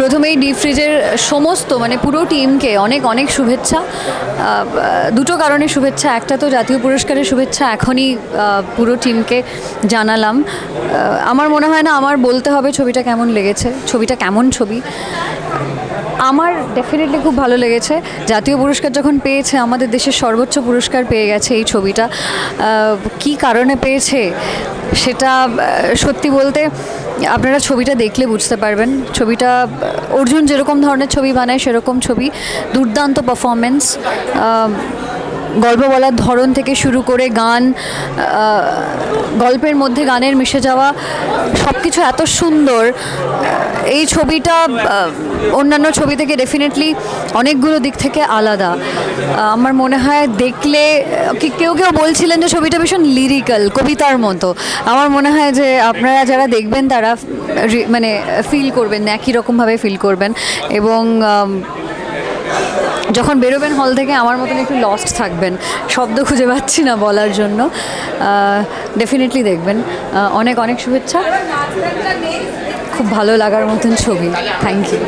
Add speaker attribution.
Speaker 1: প্রথমেই ডিপ ফ্রিজের সমস্ত মানে পুরো টিমকে অনেক অনেক শুভেচ্ছা। দুটো কারণে শুভেচ্ছা, একটা তো জাতীয় পুরস্কারের শুভেচ্ছা এখনই পুরো টিমকে জানালাম। আমার মনে হয় না আমার বলতে হবে ছবিটা কেমন লেগেছে, ছবিটা কেমন ছবি। আমার ডেফিনেটলি খুব ভালো লেগেছে। জাতীয় পুরস্কার যখন পেয়েছে, আমাদের দেশের সর্বোচ্চ পুরস্কার পেয়ে গেছে এই ছবিটা। কী কারণে পেয়েছে, সেটা সত্যি বলতে আপনারা ছবিটা দেখলে বুঝতে পারবেন। ছবিটা, অর্জুন যেরকম ধরনের ছবি বানায়, সেরকম ছবি। দুর্দান্ত পারফরমেন্স গল্প বলার ধরন থেকে শুরু করে গান গল্পের মধ্যে গানের মিশে যাওয়া সব কিছু এত সুন্দর। এই ছবিটা অন্যান্য ছবি থেকে ডেফিনেটলি অনেকগুলো দিক থেকে আলাদা। আমার মনে হয় দেখলে কেউ কেউ বলছিলেন যে ছবিটা ভীষণ লিরিক্যাল কবিতার মতো। আমার মনে হয় যে আপনারা যারা দেখবেন তারা মানে ফিল করবেন, একই রকমভাবে ফিল করবেন। এবং যখন বেরোবেন হল থেকে, আমার মতন একটু লস্ট থাকবেন। শব্দ খুঁজে পাচ্ছি না বলার জন্য। ডেফিনেটলি দেখবেন। অনেক অনেক শুভেচ্ছা। খুব ভালো লাগার মতন ছবি। Thank you